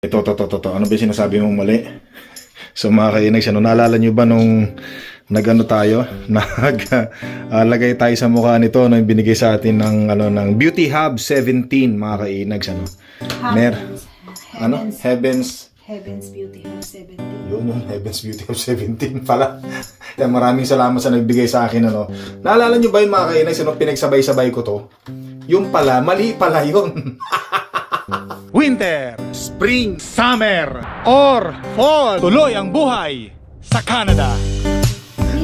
Ito, to, to, to, to. Ano ba yung sinasabi mong mali? So mga kainex, ano, naalala nyo ba nung nagano tayo, naglagay tayo sa mukha nito nung binigay sa atin ng ano ng Beauty Hub 17 mga kainags ano. Mer ano? Heavens, Heavens Heavens Beauty Hub 17. yun yung Heavens Beauty Hub 17 pala. Kaya maraming salamat sa nagbigay sa akin ano. Naalala nyo ba yung mga kainags ano pinagsabay-sabay ko to? Yung pala, mali pala yun. Winter, Spring, Summer, or Fall. Tuloy ang buhay sa Canada.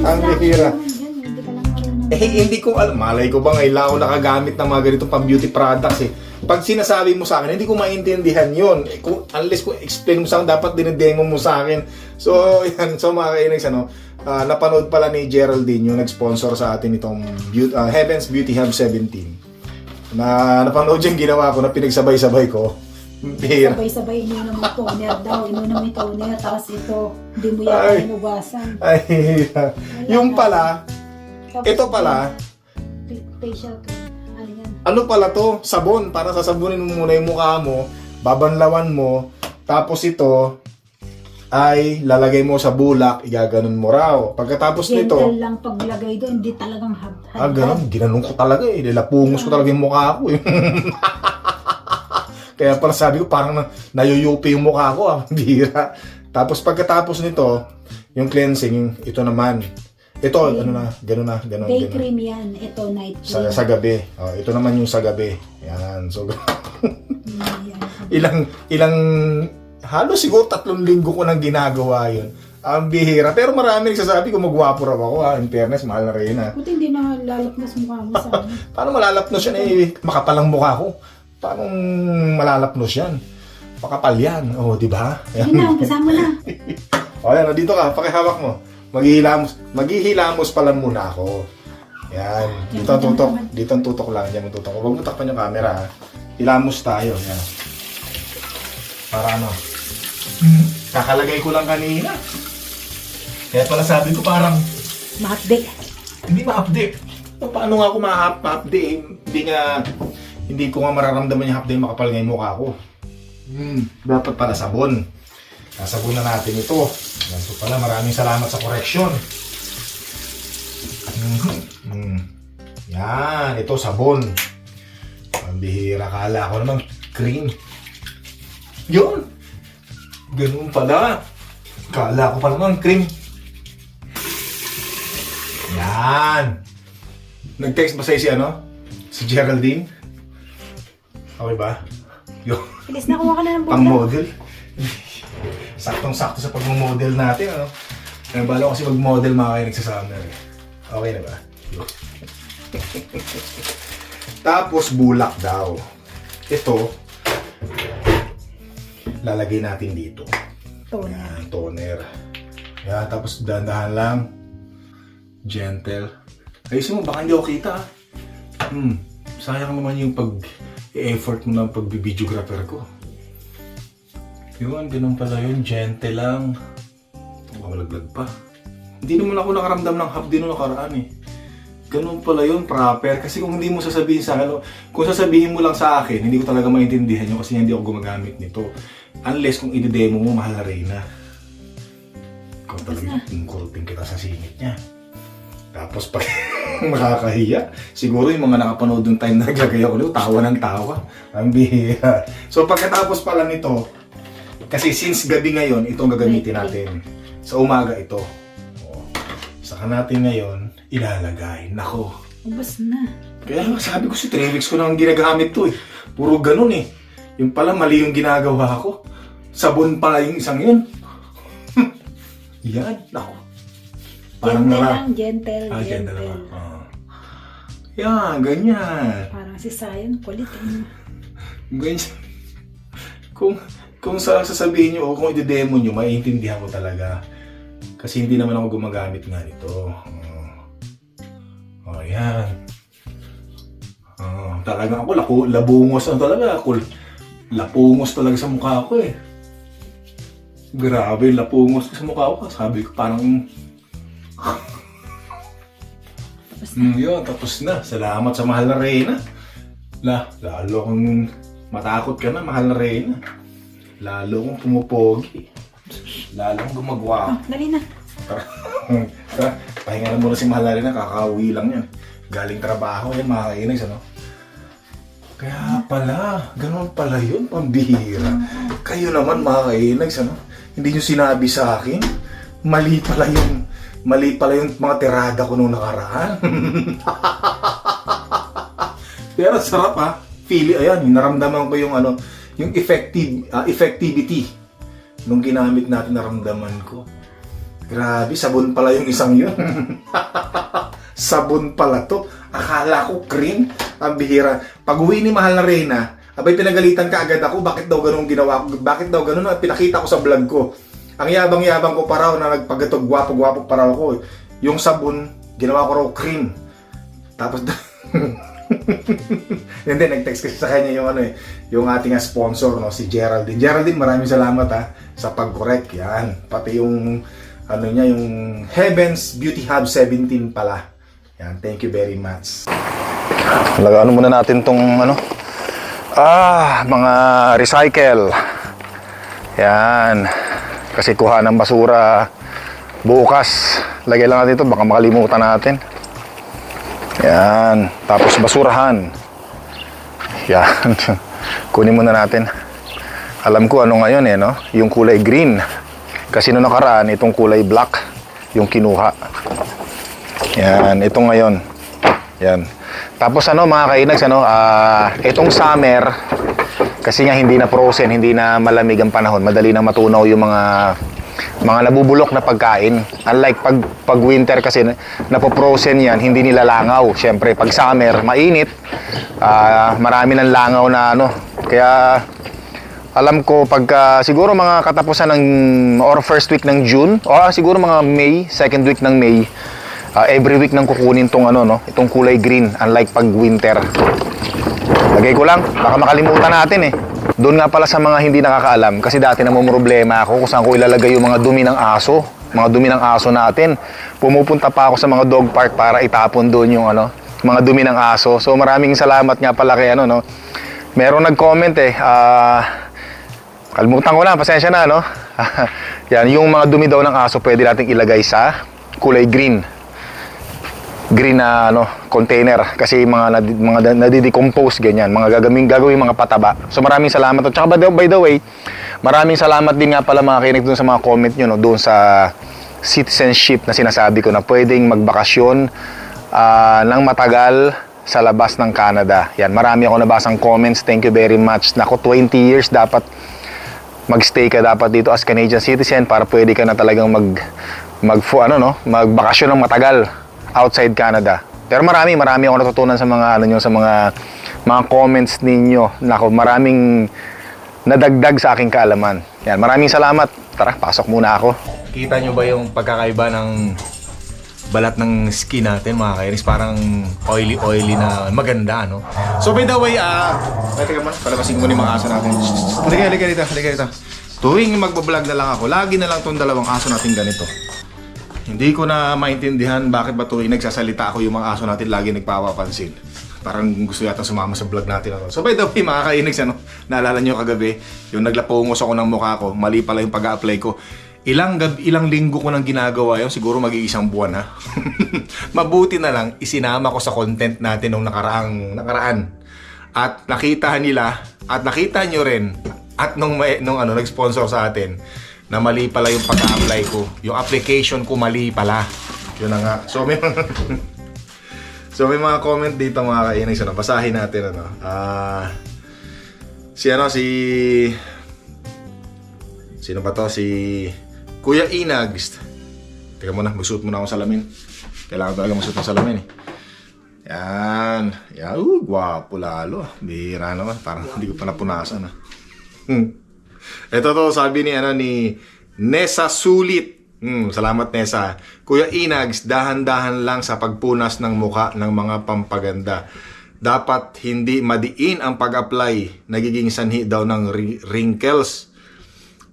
Ang lang marunong. Eh, hindi ko alam. Malay ko ba ngayon lang ako nakagamit ng mga ganitong pang beauty products eh. Pag sinasabi mo sa akin, hindi ko maintindihan yun. Eh, kung, unless kung explain mo sa akin, dapat dinedemo mo sa akin. So, yan. So, mga kainags, ano, ah, napanood pala ni Geraldine yung nag-sponsor sa atin itong Beau- ah, Heaven's Beauty Hub 17. Na napanood yung ginawa ko na pinagsabay-sabay ko. Bihira. Sabay-sabay mo toner daw. Ininom mo toner. Tapos ito, hindi mo Ay. yan inugasan. Ay, yung pala, Tapos ito pala, fa- Facial cream. Ano yan? ano pala to? Sabon. Para sasabunin mo muna yung mukha mo, babanlawan mo, tapos ito ay lalagay mo sa bulak, igaganon mo raw. Pagkatapos nito, Gentle lang paglagay doon. Hindi talagang hab. ah, ganun, ginanong ko talaga eh. Nilapungos ko talaga yung mukha ko eh. Kaya pala sabi ko, parang na, nayuyupi yung mukha ko ah. Bira. Tapos pagkatapos nito, yung cleansing, ito naman. Ito, ano na, gano'n na, gano'n, Day gano'n. cream yan. Ito, night Sa, cream. sa gabi. Oh, ito naman yung sa gabi. Yan. So, Mm, ilang ilang halos siguro tatlong linggo ko nang ginagawa yun. Ang bihira. Pero marami nagsasabi ko magwapo raw ako ha. In fairness, mahal na rin ha. Buti hindi na lalapnas mukha mo sa. Paano malalapnos yan eh? Makapalang mukha ko. Paano malalapnos yan? Makapal yan. Oh, di ba? Yun na, kasama na. O yan, o, dito ka. Pakihawak mo. Maghihilamos. Maghihilamos pala muna ako. Yan. Dito ang tutok. Dito ang tutok lang. Diyan ang tutok. Huwag mo takpan yung camera ha. Hilamos tayo. Yan. Para ano? Kakalagay ko lang kanina. Kaya pala sabi ko parang Mahapde. hindi ma-update. Paano nga ako ma-update? Hindi nga, hindi ko nga mararamdaman yung update makapal nga yung mukha ko. Hmm, dapat pala sabon. Nasabon na natin ito. Yan so pala, maraming salamat sa correction. Mhm. Hmm. Yan, ito sabon. Ang bihira, kala ko naman cream. Yun! Ganun pala. Kala ko pa naman cream. Yan. Nag-text ba sa'yo si ano? Si Geraldine? Okay ba? Yung Bilis na kuha ka na ng bunda. model. Saktong-sakto sa pag-model natin, ano? Kaya bala ko kasi mag-model mga kayo nagsasummer. eh. Okay na ba? Yun. Tapos bulak daw. Ito, lalagay natin dito. Toner. Yan, toner. Yan, tapos dahan-dahan lang. Gentle. Ayusin mo, baka hindi ako kita. ah. Hmm, sayang naman yung pag-effort mo ng pag-videographer ko. Yun, ganun pala yun. Gentle lang. Malaglag pa. Hindi naman ako nakaramdam ng hapdi nung nakaraan eh. Ganun pala yun, proper. Kasi kung hindi mo sasabihin sa akin, kung sasabihin mo lang sa akin, hindi ko talaga maintindihan yun kasi hindi ako gumagamit nito. Unless kung i-demo mo, mahal na Reyna. Ikaw talaga yung kita sa singit niya. Tapos pag makakahiya, siguro yung mga nakapanood yung time na naggagaya ko tawa ng tawa. Ang bihira. So pagkatapos pala nito, kasi since gabi ngayon, ito ang gagamitin natin. Sa umaga ito. O, saka natin ngayon, ilalagay. Nako. Ubus na. Kaya nga sabi ko si 3 weeks ko nang ginagamit to eh. Puro ganun eh. Yung pala mali yung ginagawa ko. Sabon pala yung isang yun. Yan, nako. Parang gentle lang, gentle, Ah, ganda gentle. naman. Ah. Yan, ganyan. Parang si Sayon, kulit. eh. Ganyan. Kung, kung sa sasabihin nyo o kung i-demo nyo, maiintindihan ko talaga. Kasi hindi naman ako gumagamit nga nito. Oh, oh yan. Oh, talaga ako, laku, labungos ang talaga. Ako, lapungos talaga sa mukha ko eh. Grabe, lapungos sa mukha ko. Sabi ko parang Tapos na. Mm, yun, tapos na. Salamat sa mahal na Reyna. La, lalo kang matakot ka na, mahal na Reyna. Lalo kong pumupogi. Lalo kong gumagawa. Ah, dali na. Tara, pahinga na muna si Mahal na rin na, kakauwi lang yan. Galing trabaho yan, mga kainis, ano? Kaya pala, ganun pala yun, pambihira. Kayo naman, mga kainis, ano? Hindi nyo sinabi sa akin, mali pala yung, mali pala yung mga tirada ko nung nakaraan. Pero sarap ha. Feel, ayan, naramdaman ko yung ano, yung effective, ah, effectivity nung ginamit natin naramdaman ko. Grabe, sabon pala yung isang yun. sabon pala to. Akala ko cream. Ang bihira. Pag uwi ni Mahal na Reyna, abay pinagalitan ka agad ako. Bakit daw ganun ginawa ko? Bakit daw ganun? Pinakita ko sa vlog ko. Ang yabang-yabang ko pa raw na nagpagatog gwapo-gwapo pa raw ako. Yung sabon, ginawa ko raw cream. Tapos, hindi, nag-text kasi sa kanya yung ano eh, yung ating sponsor, no, si Geraldine. Geraldine, maraming salamat ha, sa pag-correct yan. Pati yung, ano niya, yung Heavens Beauty Hub 17 pala. Yan, thank you very much. Lagaan muna natin tong ano, ah, mga recycle. Yan. Kasi kuha ng basura bukas. Lagay lang natin ito, baka makalimutan natin. Yan. Tapos basurahan. Yan. Kunin muna natin. Alam ko ano ngayon eh, no? Yung kulay green. Kasi noong nakaraan, itong kulay black yung kinuha. Yan. Ito ngayon. Yan. Tapos ano mga kainags, ano, ah, itong summer, kasi nga hindi na frozen, hindi na malamig ang panahon, madali na matunaw yung mga mga nabubulok na pagkain. Unlike pag, pag winter kasi napo-frozen yan, hindi nilalangaw. Siyempre, pag summer, mainit, ah, marami ng langaw na ano. Kaya alam ko pagka siguro mga katapusan ng or first week ng June o ah, siguro mga May, second week ng May, ah, every week nang kukunin tong ano no, itong kulay green unlike pag winter. Lagay ko lang, baka makalimutan natin eh. Doon nga pala sa mga hindi nakakaalam, kasi dati namang problema ako kung saan ko ilalagay yung mga dumi ng aso. Mga dumi ng aso natin. Pumupunta pa ako sa mga dog park para itapon doon yung ano, mga dumi ng aso. So maraming salamat nga pala kay ano no. Meron nag-comment eh, ah, kalimutan ko na, pasensya na no. Yan, yung mga dumi daw ng aso pwede nating ilagay sa kulay green green na ano container. Kasi mga nadi, mga na- nadidecompose ganyan. Mga gagawin gagawin mga pataba. So maraming salamat at saka by the, by the way maraming salamat din nga pala mga kinig doon sa mga comment nyo no doon sa citizenship na sinasabi ko na pwedeng magbakasyon ah, ng matagal sa labas ng Canada. Yan marami ako nabasang comments. Thank you very much. Nako 20 years dapat magstay ka dapat dito as Canadian citizen para pwede ka na talagang mag mag ano no magbakasyon ng matagal outside Canada. Pero marami, marami ako natutunan sa mga ano nyo, sa mga mga comments ninyo. Nako, maraming nadagdag sa aking kaalaman. Yan, maraming salamat. Tara, pasok muna ako. Kita nyo ba yung pagkakaiba ng balat ng skin natin mga kainis? Parang oily-oily na maganda, no? So by the way, ah... Uh, teka mo, palabasin ko muna yung mga aso natin. Halika, halika dito, halika dito. Tuwing magbablog na lang ako, lagi na lang tong dalawang aso natin ganito. Hindi ko na maintindihan bakit ba tuwing nagsasalita ako yung mga aso natin lagi nagpapapansin. Parang gusto yata sumama sa vlog natin. Ano. So by the way, mga kainags, ano, naalala nyo kagabi, yung naglapungos ako ng mukha ko, mali pala yung pag-apply ko. Ilang, gab, ilang linggo ko nang ginagawa yun, siguro mag-iisang buwan ha. Mabuti na lang, isinama ko sa content natin nung nakaraang, nakaraan. At nakita nila, at nakita nyo rin, at nung, may, nung ano, nag-sponsor sa atin, na mali pala yung pag-apply ko. Yung application ko mali pala. Yun na nga. So may mga So may mga comment dito mga kainags ano, basahin natin ano. Ah si ano si Sino ba to? Si Kuya Inags. Teka muna, magsuot muna ako salamin. Kailangan talaga magsuot ng salamin eh. Yan. Yan. Uh, gwapo lalo. Bihira naman. Parang hindi ko pa napunasan ah. Hmm. Ito to, sabi ni ano ni Nessa Sulit. Hmm, salamat Nessa. Kuya Inags, dahan-dahan lang sa pagpunas ng muka ng mga pampaganda. Dapat hindi madiin ang pag-apply. Nagiging sanhi daw ng ri- wrinkles.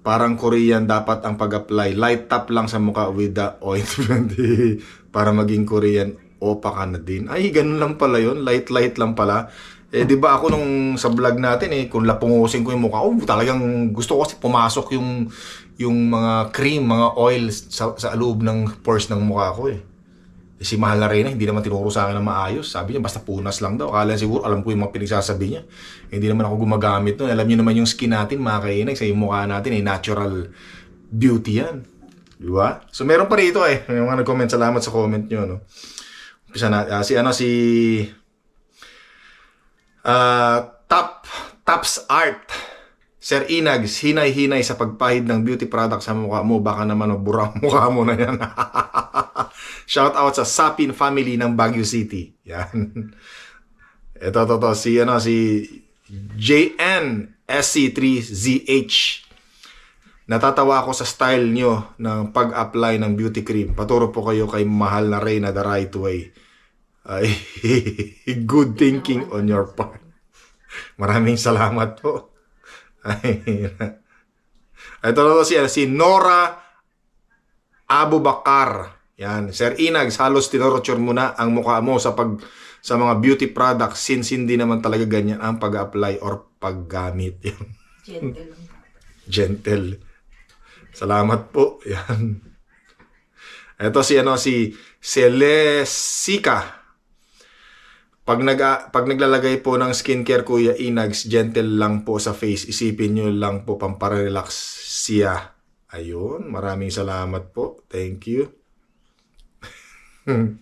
Parang Korean dapat ang pag-apply. Light tap lang sa muka with the ointment para maging Korean. Opa ka na din. Ay, ganun lang pala yon Light-light lang pala. Eh, di ba ako nung sa vlog natin eh, kung lapungusin ko yung mukha ko, talagang gusto ko kasi pumasok yung yung mga cream, mga oil sa, sa loob ng pores ng mukha ko eh. Eh, si Mahal na Reyna, hindi naman tinuro sa akin na maayos. Sabi niya, basta punas lang daw. Akala siguro, alam ko yung mga pinagsasabi niya. Eh, hindi naman ako gumagamit nun. Alam niyo naman yung skin natin, mga kainag, sa yung mukha natin, eh, natural beauty yan. Di ba? So, meron pa rito eh. May mga nag-comment. Salamat sa comment niyo, no? Umpisa na, ah, si ano, si... Ah, top Tops Art. Sir Inags, hinay-hinay sa pagpahid ng beauty product sa mukha mo. Baka naman oh, burang mukha mo na yan. Shout out sa Sapin family ng Baguio City. Yan. Ito, ito, ito. Si, ano, si JN SC3ZH. Natatawa ako sa style nyo ng pag-apply ng beauty cream. Paturo po kayo kay mahal na Reyna the right way. Ay, good thinking on your part. Maraming salamat po. Ay, ito na si, si Nora Abu Bakar. Yan, Sir Inags, halos tinorture mo na ang mukha mo sa pag sa mga beauty products since hindi naman talaga ganyan ang pag-apply or paggamit. Yan. Gentle. Gentle. Salamat po. Yan. Ito si ano si Celesica. Pag nag pag naglalagay po ng skincare Kuya Inags, gentle lang po sa face. Isipin nyo lang po pamparelax siya. Ayun, maraming salamat po. Thank you.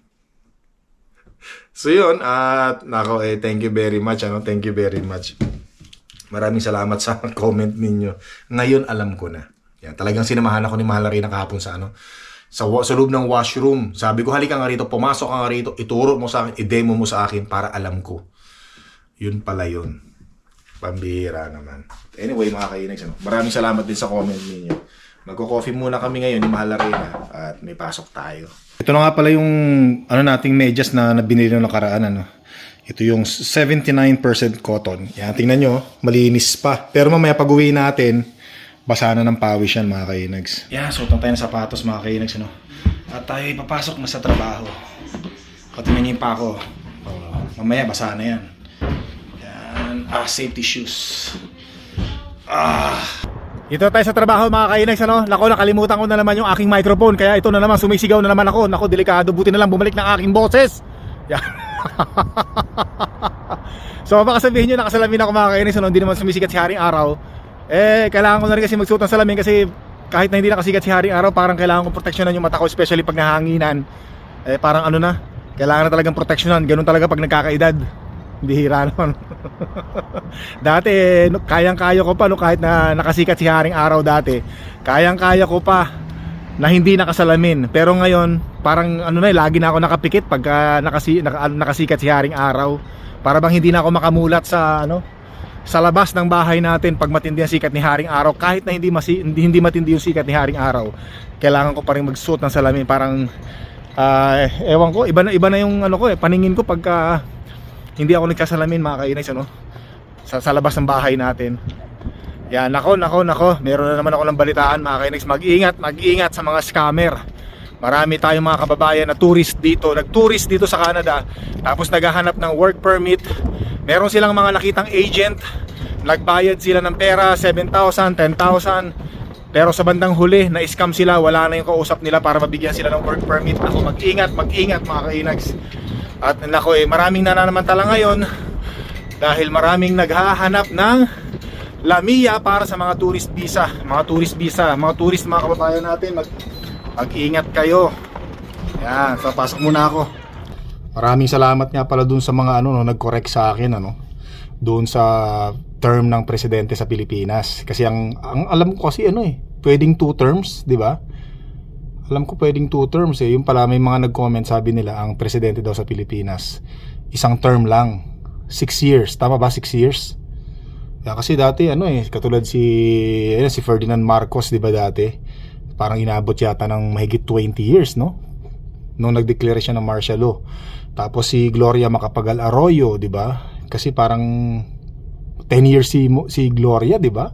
so yun, at nako eh thank you very much ano, thank you very much. Maraming salamat sa comment ninyo. Ngayon alam ko na. Yan, talagang sinamahan ako ni Mahal rin kahapon sa ano, sa, sa loob ng washroom. Sabi ko, halika nga rito, pumasok ka nga rito, ituro mo sa akin, i-demo mo sa akin para alam ko. Yun pala yun. Pambihira naman. Anyway, mga kainags, ano, maraming salamat din sa comment ninyo. Magko-coffee muna kami ngayon ni Mahal Arena at may pasok tayo. Ito na nga pala yung ano nating medyas na binili ng nakaraan ano. Ito yung 79% cotton. Yan, tingnan nyo, malinis pa. Pero mamaya pag uwi natin, basa na ng pawis yan mga kainags. Yan, suot na tayo ng sapatos mga kainags. Ano? At tayo ipapasok na sa trabaho. O, tingnan nyo yung pako. Oh, mamaya basa na yan. Yan, ah, safety shoes. Ah, ito tayo sa trabaho mga kainags ano. Nako nakalimutan ko na naman yung aking microphone kaya ito na naman sumisigaw na naman ako. Nako delikado buti na lang bumalik ng aking boses. Yan. so baka sabihin nyo nakasalamin ako mga kainags ano, hindi naman sumisikat si Haring Araw. Eh kailangan ko na rin kasi magsuot ng salamin kasi kahit na hindi nakasikat si Haring Araw parang kailangan ko proteksyonan yung mata ko especially pag nahanginan. Eh parang ano na, kailangan na talagang proteksyonan. Ganun talaga pag nagkakaedad. Bihira naman. dati, no, kayang-kaya ko pa no, kahit na nakasikat si Haring Araw dati. Kayang-kaya ko pa na hindi nakasalamin. Pero ngayon, parang ano na, eh, lagi na ako nakapikit pagka nakasi, naka, nakasikat si Haring Araw. Para bang hindi na ako makamulat sa ano, sa labas ng bahay natin pag matindi ang sikat ni Haring Araw kahit na hindi masi, hindi, hindi matindi yung sikat ni Haring Araw kailangan ko pa rin magsuot ng salamin. Parang ah, ewan ko iba na iba na yung ano ko eh paningin ko pagka hindi ako nagkasalamin mga kainags ano sa, sa labas ng bahay natin. Yan nako nako nako meron na naman ako ng balitaan mga kainags mag-ingat mag-ingat sa mga scammer marami tayong mga kababayan na tourist dito. Nag-tourist dito sa Canada. Tapos naghahanap ng work permit. Meron silang mga nakitang agent. Nagbayad sila ng pera 7,000, 10,000 pero sa bandang huli na scam sila. Wala na yung kausap nila para mabigyan sila ng work permit. Ako mag-ingat mag-ingat mga kainags. At nako eh, maraming nananamantala ngayon dahil maraming naghahanap ng Lamia para sa mga tourist visa, mga tourist visa, mga tourist mga kababayan natin, mag mag-ingat kayo. Yan, so muna ako. Maraming salamat nga pala dun sa mga ano no, nag-correct sa akin ano doon sa term ng presidente sa Pilipinas. Kasi ang, ang alam ko kasi ano eh, pwedeng two terms, di ba? Alam ko pwedeng two terms eh. Yung pala may mga nag-comment sabi nila ang presidente daw sa Pilipinas. Isang term lang. Six years. Tama ba? Six years? Yeah, kasi dati ano eh, katulad si eh, si Ferdinand Marcos, 'di ba dati? Parang inabot yata ng mahigit 20 years, no? Nung nagdeklara siya ng martial law. Tapos si Gloria Macapagal Arroyo, 'di ba? Kasi parang 10 years si si Gloria, 'di ba?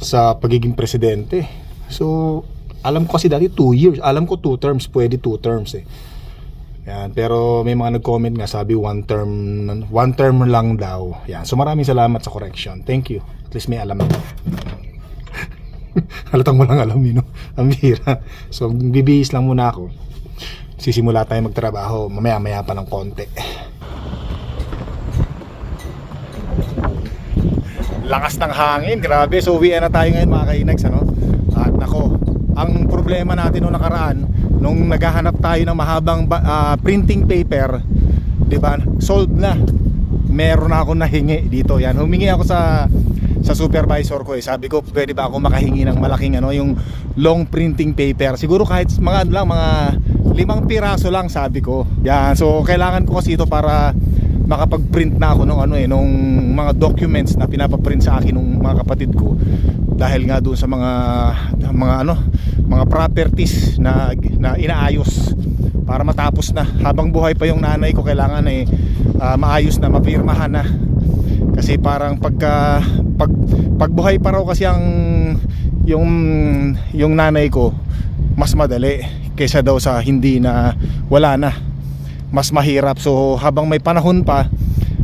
Sa pagiging presidente. So, alam ko kasi dati 2 years. Alam ko 2 terms, pwede 2 terms eh. Yan, pero may mga nag-comment nga sabi one term one term lang daw. Yan. So maraming salamat sa correction. Thank you. At least may alam ako. Halatang walang alam yun, no? Ang bihira. So, bibihis lang muna ako. Sisimula tayo magtrabaho. Mamaya-maya pa ng konti. Lakas ng hangin, grabe. So, uwi na tayo ngayon mga kainags, ano? At nako, ang problema natin nung nakaraan, nung naghahanap tayo ng mahabang ba- ah, printing paper, di ba? Solved na. Meron na ako nahingi dito. Yan, humingi ako sa sa supervisor ko eh. Sabi ko, pwede ba ako makahingi ng malaking ano, yung long printing paper. Siguro kahit mga ano lang, mga limang piraso lang sabi ko. Yan, so kailangan ko kasi ito para makapag-print na ako nung ano eh, nung mga documents na pinapaprint sa akin ng mga kapatid ko dahil nga doon sa mga mga ano, mga properties na na inaayos para matapos na habang buhay pa yung nanay ko kailangan eh ah, maayos na mapirmahan na kasi parang pagka pag pagbuhay pa raw kasi ang yung yung nanay ko mas madali kaysa daw sa hindi na wala na. Mas mahirap. So habang may panahon pa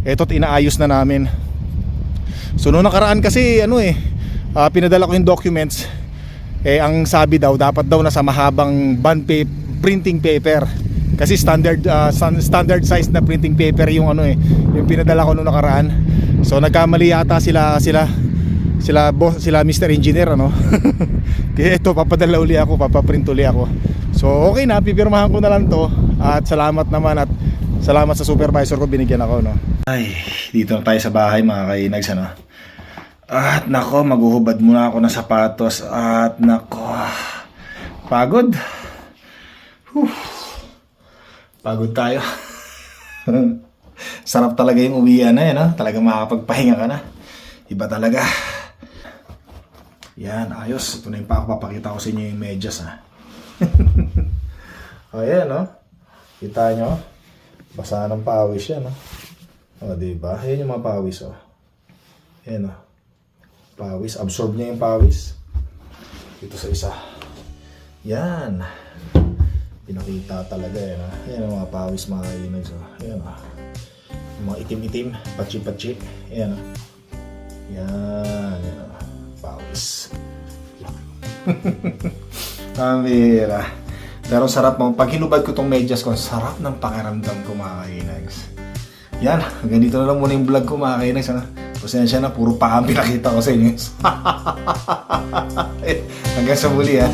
eto't inaayos na namin. So noong nakaraan kasi ano eh ah, pinadala ko yung documents. Eh ang sabi daw dapat daw nasa mahabang bond pa- printing paper. Kasi standard stan- standard size na printing paper yung ano eh yung pinadala ko noong nakaraan so nagkamali yata sila sila sila boss sila Mr. Engineer ano? Kaya ito papadala uli ako papaprint uli ako. So okay na pipirmahan ko na lang to. At salamat naman at salamat sa supervisor ko binigyan ako no? Ay dito na tayo sa bahay mga kainags ano? At nako maghuhubad muna ako ng sapatos. At nako pagod. Whew. pagod tayo sarap talaga yung uwian na yan no? talaga makakapagpahinga ka na iba talaga yan, ayos. Ito na yung pa papakita ko sa inyo yung medyas ha. o yan, no? Kita nyo? Basa ng pawis yan, no? O, diba? Yan yung mga pawis, oh. Yan, oh. Pawis. Absorb niya yung pawis. Dito sa isa. Yan. Pinakita talaga, yan, ha? Yan ang mga pawis, mga kainig. So, yan, oh. Mga itim-itim, patsi-patsi. Yan, oh. Yan, yan, oh. Pawis. Kamera. Pero sarap mo. Pag hinubad ko tong medyas ko, sarap ng pakiramdam ko mga kainags. Yan, hanggang dito na lang muna yung vlog ko mga kainags. Ano? Pasensya na, puro pa ang pinakita ko sa inyo. hanggang sa muli ha.